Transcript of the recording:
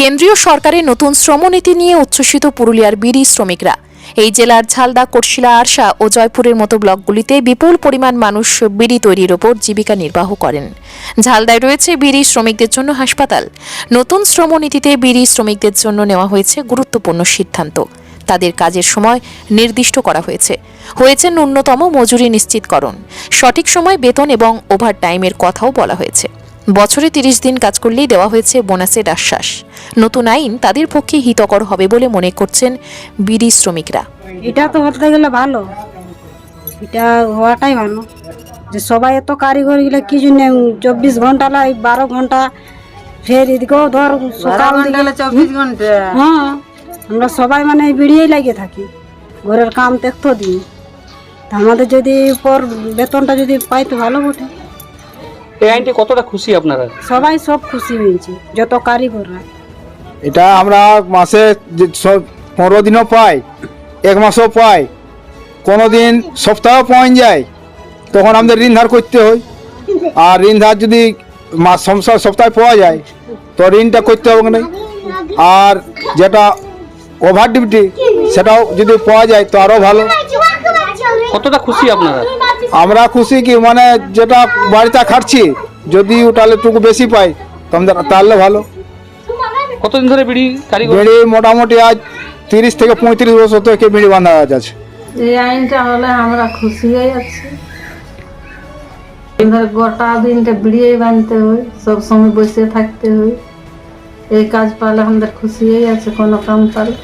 কেন্দ্রীয় সরকারের নতুন শ্রমনীতি নিয়ে উচ্ছ্বসিত পুরুলিয়ার বিড়ি শ্রমিকরা। এই জেলার ঝালদা, কোটশিলা, আরশা ও জয়পুরের মতো ব্লকগুলিতে বিপুল পরিমাণ মানুষ বিড়ি তৈরির ওপর জীবিকা নির্বাহ করেন। ঝালদায় রয়েছে বিড়ি শ্রমিকদের জন্য হাসপাতাল। নতুন শ্রমনীতিতে বিড়ি শ্রমিকদের জন্য নেওয়া হয়েছে গুরুত্বপূর্ণ সিদ্ধান্ত। তাদের কাজের সময় নির্দিষ্ট করা হয়েছে। হয়েছে ন্যূনতম মজুরি নিশ্চিতকরণ। সঠিক সময় বেতন এবং ওভারটাইমের কথাও বলা হয়েছে। বছরে তিরিশ দিন কাজ করলেই দেওয়া হয়েছে বোনাসের আশ্বাস। নতুন আইন তাদের পক্ষে হিতকর হবে বলে মনে করছেন বিড়ি শ্রমিকরা। এটা তো হতে গেলে ভালো। এটা হওয়াটাই ভালো। যে সবাই এত কারিগর গেলে কি জন্য চব্বিশ ঘণ্টা লাই বারো ঘণ্টা ফের এদিকেও ধর সকাল চব্বিশ ঘণ্টা। হ্যাঁ আমরা সবাই মানে বিড়িয়েই লাগিয়ে থাকি। ঘরের কাম দেখতো দিই। তা আমাদের যদি পর বেতনটা যদি পাই তো ভালো বটে এই আইনটি কতটা খুশি আপনারা? সবাই সব খুশি হয়েছে যত কারিগররা এটা আমরা মাসে যে সব পনেরো দিনও পাই এক মাসও পাই কোনো দিন সপ্তাহ পাওয়া যায় তখন আমাদের ঋণ ধার করতে হয়। আর ঋণ ধার যদি মাস সংসার সপ্তাহে পাওয়া যায় তো ঋণটা করতে হবে না। আর যেটা ওভার ডিউটি সেটাও যদি পাওয়া যায় তো আরও ভালো। কতটা খুশি আপনারা? আমরা খুশি কি মানে যেটা বাড়িতে খাটছি যদি ওটালে টুকু বেশি পাই তাহলে ভালো। কতদিন ধরে বিড়ি বিড়ি মোটামুটি আজ তিরিশ থেকে পঁয়ত্রিশ বছর থেকে বিড়ি বাঁধা আছে এই আইনটা হলে আমরা খুশি হয়ে আছি এবার গোটা দিনটা বিড়িয়ে বানতে হয় সব সময় বসে থাকতে হয়। এই কাজ পালে আমাদের খুশি হয়ে আছে কোনো কাম পালে।